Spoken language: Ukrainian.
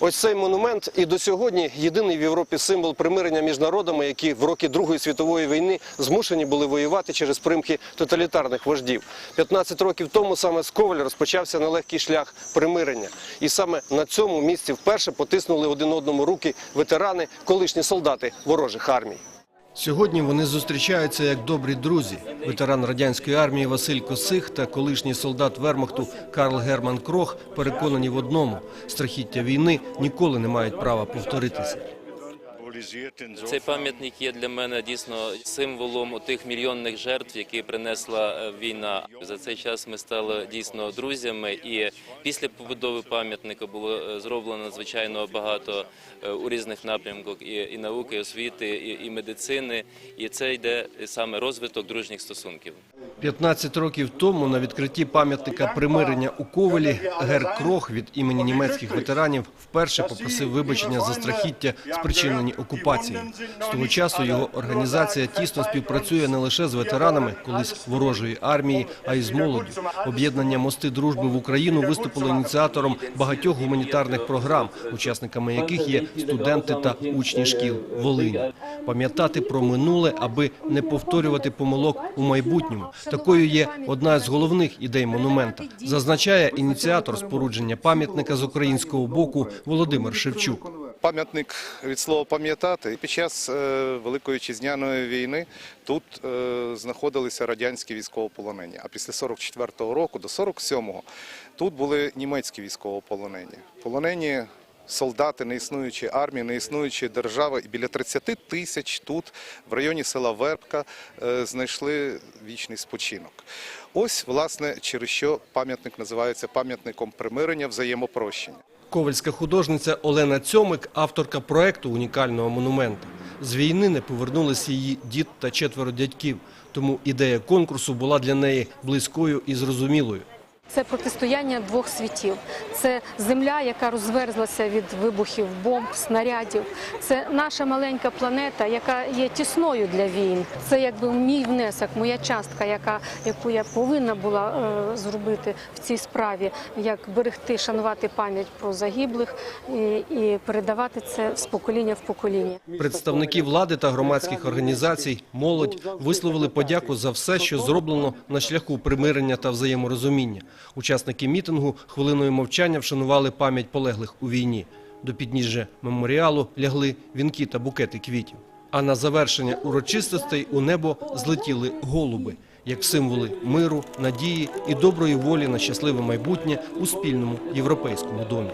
Ось цей монумент і до сьогодні єдиний в Європі символ примирення між народами, які в роки Другої світової війни змушені були воювати через примхи тоталітарних вождів. 15 років тому саме з Коваль розпочався нелегкий шлях примирення. І саме на цьому місці вперше потиснули один одному руки ветерани, колишні солдати ворожих армій. Сьогодні вони зустрічаються як добрі друзі. Ветеран радянської армії Василь Косих та колишній солдат Вермахту Карл Герман Крох переконані в одному: страхіття війни ніколи не мають права повторитися. Цей пам'ятник є для мене дійсно символом тих мільйонних жертв, які принесла е, війна. За цей час ми стали дійсно друзями, і після побудови пам'ятника було е, зроблено надзвичайно багато е, у різних напрямках і, і науки, і освіти, і, і медицини. І це йде саме розвиток дружніх стосунків. 15 років тому на відкритті пам'ятника примирення у Ковелі Гер Крох від імені німецьких ветеранів вперше попросив вибачення за страхіття, спричинені окупацією. З того часу його організація тісно співпрацює не лише з ветеранами колись ворожої армії, а й з молоддю. Об'єднання мости дружби в Україну виступило ініціатором багатьох гуманітарних програм, учасниками яких є студенти та учні шкіл Волині. Пам'ятати про минуле, аби не повторювати помилок у майбутньому. Такою є одна з головних ідей монумента. Зазначає ініціатор спорудження пам'ятника з українського боку Володимир Шевчук. Пам'ятник від слова пам'ятати. Під час е, Великої вітчизняної війни тут е, знаходилися радянські військовополонені. А після 44-го року до 47-го тут були німецькі військовополонені. Полонені солдати неіснуючої армії, неіснуючої держави. І біля 30 тисяч тут, в районі села Вербка, е, знайшли вічний спочинок. Ось, власне, через що пам'ятник називається пам'ятником примирення, взаємопрощення. Ковальська художниця Олена Цьомик, авторка проекту унікального монумента. З війни не повернулися її дід та четверо дядьків, тому ідея конкурсу була для неї близькою і зрозумілою. Це протистояння двох світів. Це земля, яка розверзлася від вибухів бомб, снарядів. Це наша маленька планета, яка є тісною для війн. Це якби мій внесок, моя частка, яка яку я повинна була е, зробити в цій справі, як берегти, шанувати пам'ять про загиблих і, і передавати це з покоління в покоління. Представники влади та громадських організацій, молодь висловили подяку за все, що зроблено на шляху примирення та взаєморозуміння. Учасники мітингу хвилиною мовчання вшанували пам'ять полеглих у війні. До підніжжя меморіалу лягли вінки та букети квітів. А на завершення урочистостей у небо злетіли голуби, як символи миру, надії і доброї волі на щасливе майбутнє у спільному європейському домі.